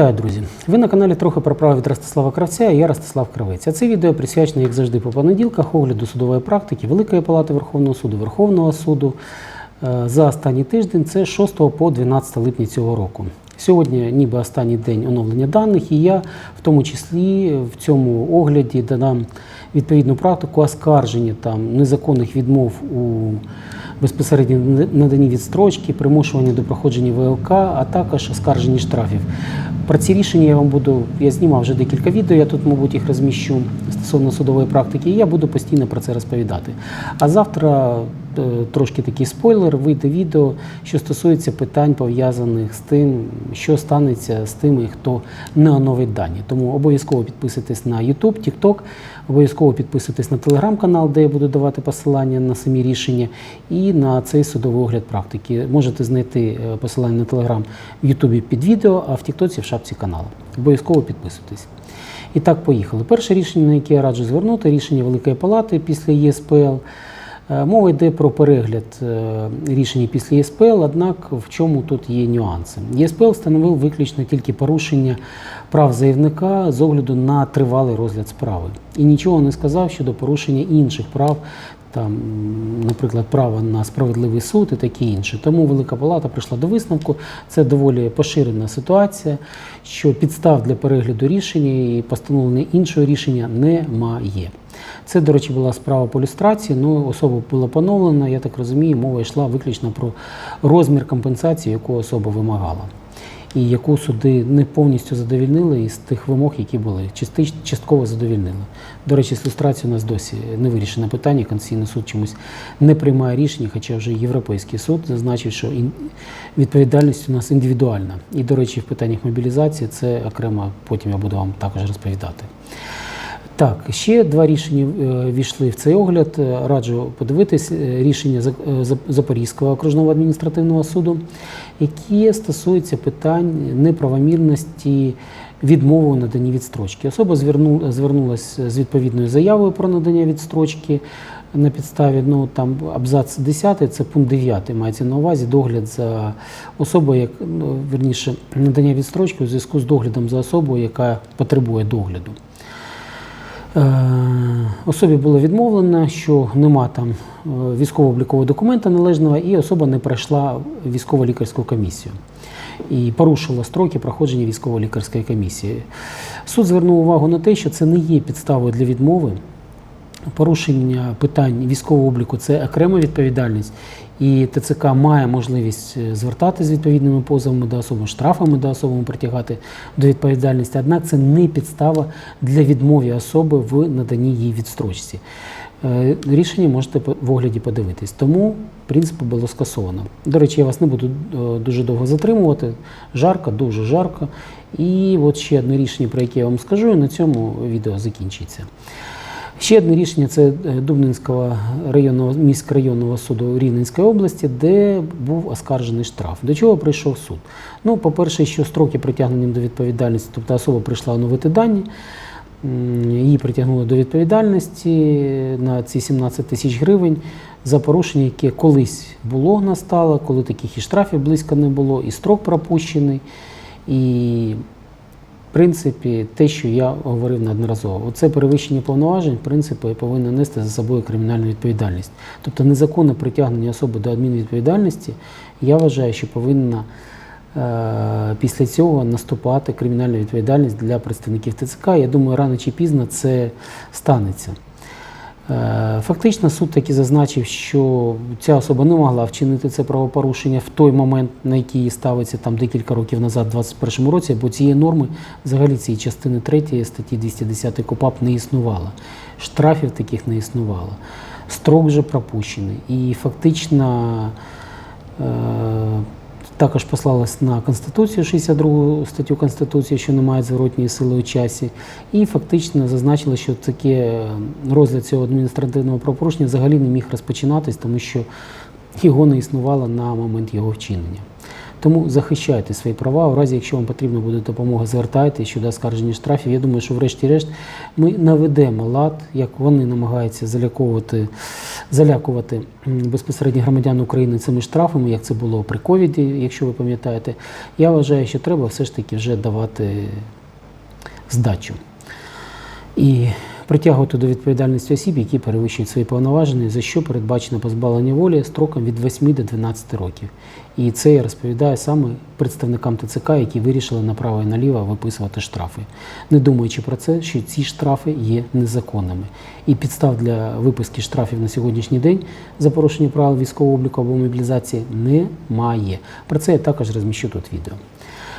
Вітаю, друзі! Ви на каналі трохи про право від Ростислава Кравця, і я Ростислав Кравець. А це відео присвячено, як завжди, по понеділках огляду судової практики Великої Палати Верховного суду, Верховного суду е, за останній тиждень. Це 6 по 12 липня цього року. Сьогодні, ніби останній день оновлення даних, і я в тому числі в цьому огляді додам відповідну практику оскарження там незаконних відмов у безпосередньо надані відстрочки, примушування до проходження ВЛК, а також оскарження штрафів. Про ці рішення я вам буду, я знімав вже декілька відео, я тут, мабуть, їх розміщу стосовно судової практики, і я буду постійно про це розповідати. А завтра трошки такий спойлер, вийде відео, що стосується питань, пов'язаних з тим, що станеться з тими, хто не оновить дані. Тому обов'язково підписуйтесь на YouTube, TikTok, обов'язково підписуйтесь на телеграм-канал, де я буду давати посилання на самі рішення, і на цей судовий огляд практики. Можете знайти е, посилання на телеграм в Ютубі під відео, а в Тіктоці в шапці каналу. Обов'язково підписуйтесь. І так, поїхали. Перше рішення, на яке я раджу звернути, рішення Великої Палати після ЄСПЛ. Е, Мова йде про перегляд е, рішення після ЄСПЛ, однак в чому тут є нюанси. ЄСПЛ встановив виключно тільки порушення прав заявника з огляду на тривалий розгляд справи. І нічого не сказав щодо порушення інших прав, там, наприклад, право на справедливий суд і таке інше. Тому Велика Палата прийшла до висновку. Це доволі поширена ситуація, що підстав для перегляду рішення і постановлення іншого рішення немає. Це, до речі, була справа по люстрації, ну особа була поновлена, я так розумію, мова йшла виключно про розмір компенсації, яку особа вимагала, і яку суди не повністю задовільнили із тих вимог, які були, частково задовільнили. До речі, з люстрацією у нас досі не вирішено питання. Конституційний суд чомусь не приймає рішення, хоча вже Європейський суд зазначив, що відповідальність у нас індивідуальна. І, до речі, в питаннях мобілізації це окремо, потім я буду вам також розповідати. Так, ще два рішення е, війшли в цей огляд. Е, Раджу подивитись е, рішення Запорізького окружного адміністративного суду, які стосуються питань неправомірності відмови у наданні відстрочки. Особа звернулася з відповідною заявою про надання відстрочки на підставі ну, там, абзац 10, це пункт 9, мається на увазі догляд за особою, як, ну, вірніше, надання відстрочки у зв'язку з доглядом за особою, яка потребує догляду. Е, Особі було відмовлено, що нема там е, військово-облікового документа належного, і особа не пройшла військово-лікарську комісію і порушила строки проходження військово-лікарської комісії. Суд звернув увагу на те, що це не є підставою для відмови. Порушення питань військового обліку це окрема відповідальність, і ТЦК має можливість е, звертатися з відповідними позовами до особи, штрафами до особи притягати до відповідальності. Однак це не підстава для відмови особи в наданні їй відстрочці. Е, Рішення можете в огляді подивитись. Тому принцип було скасовано. До речі, я вас не буду е, дуже довго затримувати. Жарко, дуже жарко. І от ще одне рішення, про яке я вам скажу, і на цьому відео закінчиться. Ще одне рішення це е, Дубнинського районного міськрайонного суду Рівненської області, де був оскаржений штраф. До чого прийшов суд? Ну, по-перше, що строки притягнення до відповідальності, тобто особа прийшла оновити дані, її притягнули до відповідальності на ці 17 тисяч гривень за порушення, яке колись було настало, коли таких і штрафів близько не було, і строк пропущений. І принципі, те, що я говорив неодноразово, оце перевищення повноважень, в принципі, повинно нести за собою кримінальну відповідальність. Тобто незаконне притягнення особи до адмінвідповідальності, я вважаю, що повинна е, після цього наступати кримінальна відповідальність для представників ТЦК. Я думаю, рано чи пізно це станеться. Е, Фактично, суд таки зазначив, що ця особа не могла вчинити це правопорушення в той момент, на який ставиться там декілька років назад, у 2021 році, бо цієї норми, взагалі цієї частини 3 статті 210 КУПАП не існувало. Штрафів таких не існувало. Строк вже пропущений. І фактично е, також послалась на Конституцію, 62 статтю Конституції, що не мають зворотньої сили у часі, і фактично зазначила, що таке розгляд цього адміністративного правопорушення взагалі не міг розпочинатись, тому що його не існувало на момент його вчинення. Тому захищайте свої права. У разі, якщо вам потрібна буде допомога, звертайтеся щодо оскарження штрафів. Я думаю, що врешті-решт ми наведемо лад, як вони намагаються залякувати, залякувати безпосередньо громадян України цими штрафами, як це було при ковіді, якщо ви пам'ятаєте. Я вважаю, що треба все ж таки вже давати здачу. І притягувати до відповідальності осіб, які перевищують свої повноваження, за що передбачено позбавлення волі строком від 8 до 12 років. І це я розповідаю саме представникам ТЦК, які вирішили направо і наліво виписувати штрафи, не думаючи про це, що ці штрафи є незаконними. І підстав для виписки штрафів на сьогоднішній день за порушення правил військового обліку або мобілізації немає. Про це я також розміщу тут відео.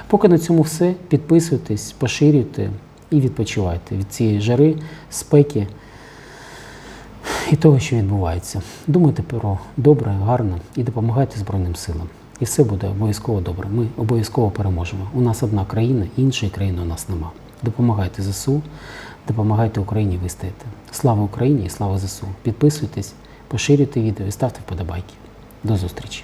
Поки на цьому все. Підписуйтесь, поширюйте і відпочивайте від цієї жари, спеки і того, що відбувається. Думайте про добре, гарно і допомагайте Збройним силам. І все буде обов'язково добре. Ми обов'язково переможемо. У нас одна країна, іншої країни у нас нема. Допомагайте ЗСУ, допомагайте Україні вистояти. Слава Україні і слава ЗСУ. Підписуйтесь, поширюйте відео і ставте вподобайки. До зустрічі!